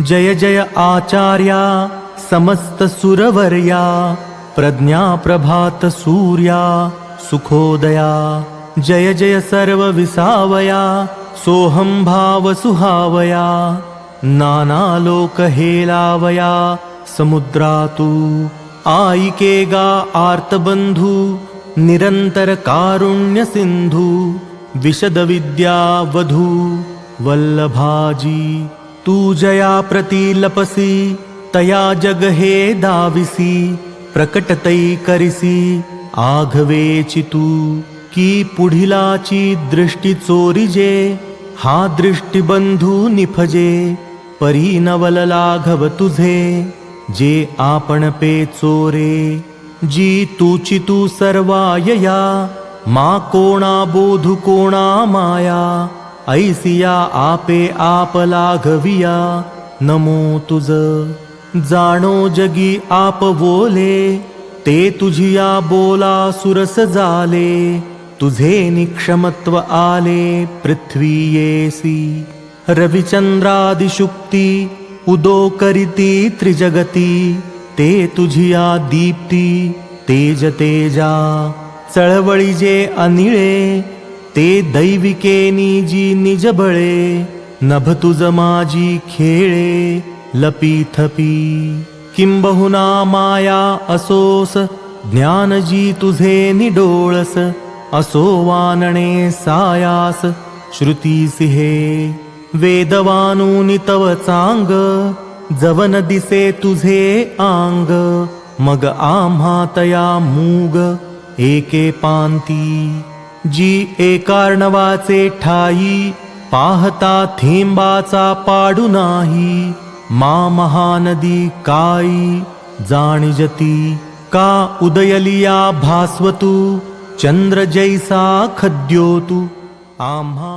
जय जय आचार्या समस्तसुरवर्या प्रज्ञाप्रभातसूर्या सुखोदया। जय जय सर्वविसावया सोऽहं भावसुहावया। नानालोकहेलावया समुद्रातु। आयिकेगा आर्तबन्धु निरन्तरकारुण्यसिन्धु विशदविद्यावधू वल्लभाजी। तू जया प्रतीलपसी तया जग हे दाविसी प्रकटतै करिसी आघवेची तू की पुढिलाची दृष्टी चोरिजे हा दृष्टीबंधू निफजे परी नवल लाघव तुझे जे आपण पे चोरे जी तूची तू सर्वायया मा कोणा बोधू कोणा माया ऐसिया आपे आप लाघविया नमो तुझ. जाणो जगी आप बोले ते तुझिया बोला सुरस झाले तुझे निक्षमत्व आले पृथ्वी येसी. रविचंद्रादिशुक्ती उदो करीती त्रिजगती ते तुझिया दीप्ती तेज तेजा चळवळी जे अनिळे ते दैविके निजी निज बळे नभ तुज माझी खेळे लपीथपी किंबहुना माया असोस ज्ञान जी तुझे निडोळस असो वानणे सायास श्रुतीसी हे वेदवानुनी तव चांग जवन दिसे तुझे आंग मग आम्हा तया मूग एके पांती. जी एकार्णवाचे ठाई पाहता थेंबाचा पाडू नाही. मा महानदी काई जाणिजती का उदयलिया भास्वतु चंद्र जैसा खद्योतु. आम्हा